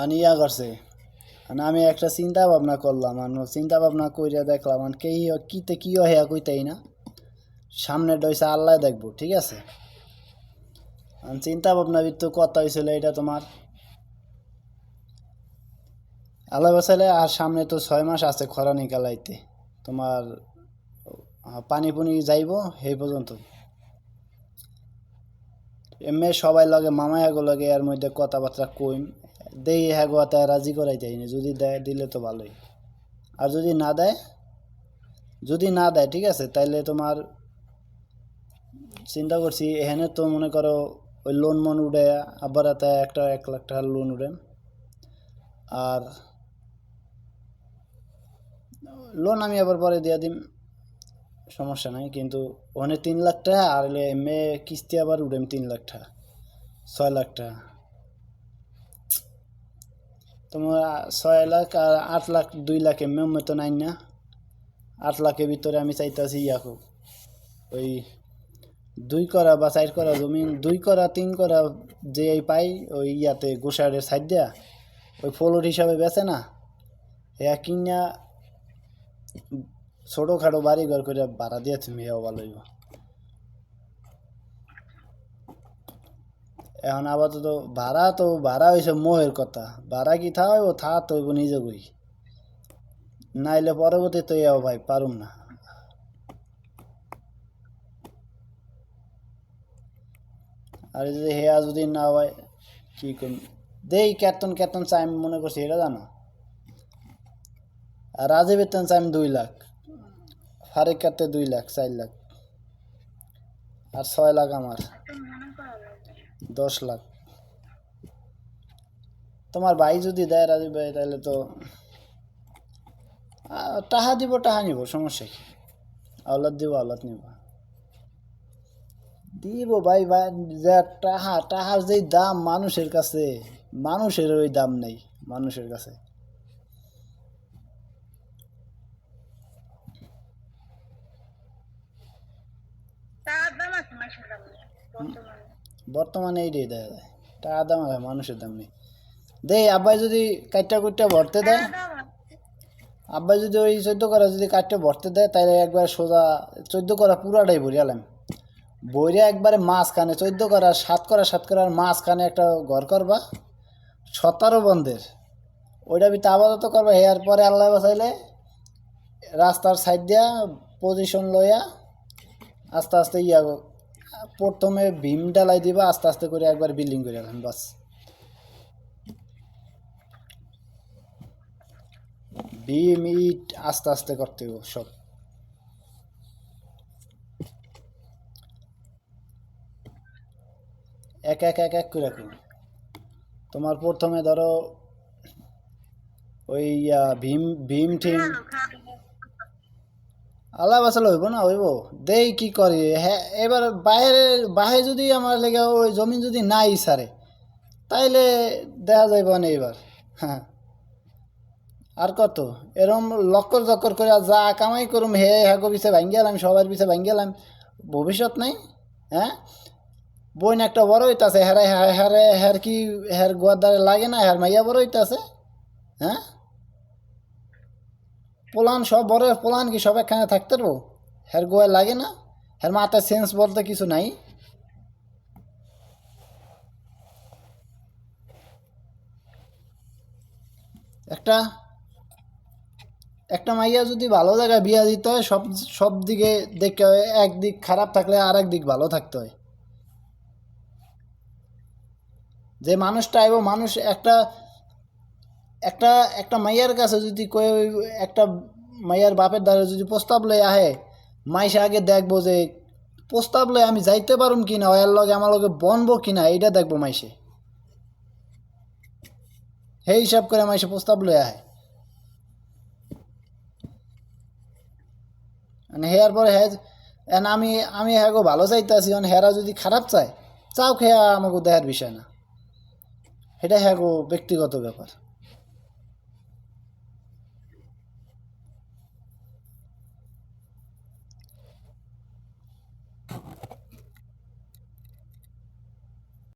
আর ইয়া করছে। আর আমি একটা চিন্তা ভাবনা করলাম আর চিন্তা ভাবনা কইরা দেখলাম আর কে কিতে কি হেয়া কইতাই না। সামনে ডইছে আল্লাহ দেখব, ঠিক আছে? চিন্তা ভাবনা তো কথা হয়েছিল এটা তোমার। আল্লাহ বাসাইলে, আর সামনে তো ছয় মাস আছে খরানি কালাইতে তোমার পানি পুনি যাইব সেই পর্যন্ত। এমনি সবাই লগে মামা হ্যাগো লাগে এর মধ্যে কথাবার্তা কইম। দেই হ্যাগো তাই রাজি করাই যায়নি যদি দেয়, দিলে তো ভালোই। আর যদি না দেয়, যদি না দেয়, ঠিক আছে, তাইলে তোমার চিন্তা করছি এখানে তো মনে করো ওই লোন মন উঠে আবার এতে একটা, এক লাখ টাকার লোন উঠে আর লোন আমি আবার পরে দিয়ে দিম, সমস্যা নাই, কিন্তু ওখানে তিন লাখ টাকা, আর এমএ কিস্তি আবার উঠেম তিন লাখ টাকা, ছয় লাখ টাকা। তোমার ছয় লাখ আর আট লাখ, দুই লাখ এমএ উম্মে তো নাই না আট লাখের ভিতরে আমি চাইতেছি ইয়াকো ওই দুই করা বা চার করা জমিন দুই করা, তিন করা যে এই পাই, ওই ইয়াতে গোসারের সাইড দেয়া, ওই ফ্লোর হিসাবে বেছে না। এয়া কিনা ছোটোখাটো বাড়ি ঘর করে ভাড়া দিয়ে তুমি এও ভালো এখন আপাতত ভাড়া, তো ভাড়া হয়েছে মোহের কথা। ভাড়া কি থা হইব? থা তো হইব নিজে কই। নাইলে পরবর্তী তো এও ভাই পারুম না। আর যদি হেয়া যদি না হয়, কি করুন দেই কেতন চাই আমি মনে করছি, এটা জানো? আর রাজীবের তেন চাই দুই লাখ। ফারেক কাটতে দুই লাখ, চার লাখ। আর ছয় লাখ আমার। দশ লাখ। তোমার ভাই যদি দেয় রাজীব ভাই, তাহলে তো টাহা দিব, টাহা নিব, সমস্যা কি? আওলাদ দিব, আওলাদ নিব। দিব ভাই ভাই টাহা, টাহার যেই দাম মানুষের কাছে, মানুষের ওই দাম নেই, মানুষের কাছে। টাকার দাম আছে মাসের দাম বর্তমানে এইটাই দেয় যায়। টাকা দাম আছে মানুষের দাম নেই। দেই, আব্বাই যদি কাইটা কুইটা ভরতে দেয়। আব্বাই যদি ওই চোদ্দ করা যদি কাটতে ভরতে দেয় তাহলে একবার সোজা চোদ্দ করা পুরাটাই ভরিয়ালাম বইরে একবারে মাছ খানে চোদ্দ করা, সাত করা, সাত করার মাছ খানে একটা ঘর করবা সতেরো বন্ধের। ওইটা ভিতরে আপাতত করবা, হেয়ার পরে আল্লাহ বাসাইলে রাস্তার সাইড দিয়া পজিশন লইয়া আস্তে আস্তে ইয়া প্রথমে ভীম ডালাই দিবা, আস্তে আস্তে করে একবার বিল্ডিং করে গেলাম বাস। ভীম ইট আস্তে আস্তে করতে হবে সব। এক এক এক এক করে করো তোমার প্রথমে ধরো ওই ভীম ভীম ঠিম আল্লাহ বাসালে হইব না, হইব। দেই কি করি? হ্যাঁ এবার বাইরে বাইরে যদি আমার লেগে ওই জমিন যদি নাই সারে, তাইলে দেখা যাইব না এবার হ্যাঁ। আর কত? এরম লক্কর চক্কর করে যা কামাই করুম, হে হ্যাগো পিছে ভাঙ্গি গেলাম, সবার পিছে ভাঙ্গি গেলাম, ভবিষ্যৎ নাই হ্যাঁ? বইন একটা বড় হইতাছে হেরে হেরে হের কি, হের দ্বারে লাগে না, হের মাইয়া বড় হইতাছে হ্যাঁ? পোলান সব বড় পোলান কি সব একখানে থাকতে পারব? হের গোয়া লাগে না? হের মাথায় সেন্স বলতে কিছু নাই। একটা একটা মাইয়া যদি ভালো জায়গায় বিয়া দিতে হয়, সব সব দিকে দেখতে হয় একদিক খারাপ থাকলে আর দিক ভালো থাকতে হয়। যে মানুষটা আইব, মানুষ একটা একটা একটা মাইয়ার কাছে যদি একটা মাইয়ার বাপের দ্বারা যদি প্রস্তাব লয়ে আহে, মাইসে আগে দেখব যে প্রস্তাব লয়ে আমি যাইতে পারুম কি না ওয়ার লগে আমার লগে বনবো কি না এইটা দেখব মাইসে। সেই হিসাব করে মাইসে প্রস্তাব লয়ে আহে। মানে হেয়ার পরে হ্যাঁ এন আমি আমি হ্যাঁ গো ভালো চাইতে আছি হেরা যদি খারাপ চায় চাও খেয়া আমাকে দেখার বিষয় না। এটা হ্যাঁ গো ব্যক্তিগত ব্যাপার।